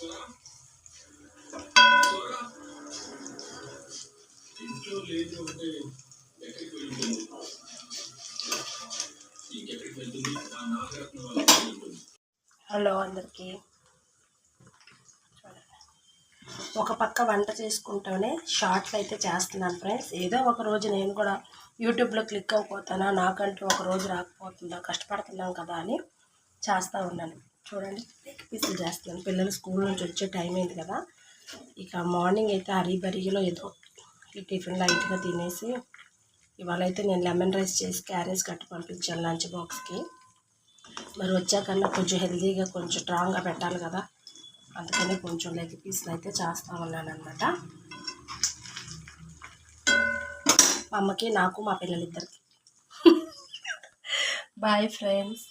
Hello అందరికీ. ఒక పక్క వంట చేసుకుంటూనే షార్ట్లు అయితే చేస్తున్నాను ఫ్రెండ్స్. ఏదో ఒక రోజు నేను కూడా యూట్యూబ్లో క్లిక్ అయిపోతానా నాకంటూ ఒక రోజు రాకపోతుందా? కష్టపడుతున్నాం కదా అని చేస్తూ ఉన్నాను. చూడండి. లెగ్ పీసులు చేస్తున్నాను. పిల్లలు స్కూల్ నుంచి వచ్చే టైం అయింది కదా. ఇక మార్నింగ్ అయితే అరీబరిగిలో ఏదో ఈ టిఫిన్ లైట్గా తినేసి ఇవాళ అయితే నేను లెమన్ రైస్ చేసి క్యారేజ్ కట్టి పంపించాను లంచ్ బాక్స్కి మరి వచ్చాకన్నా కొంచెం హెల్తీగా కొంచెం స్ట్రాంగ్గా పెట్టాలి కదా. అందుకని కొంచెం లెగ్ పీసులు అయితే చేస్తూ ఉన్నాను అనమాట మా అమ్మకి నాకు మా పిల్లలిద్దరికి. Bye friends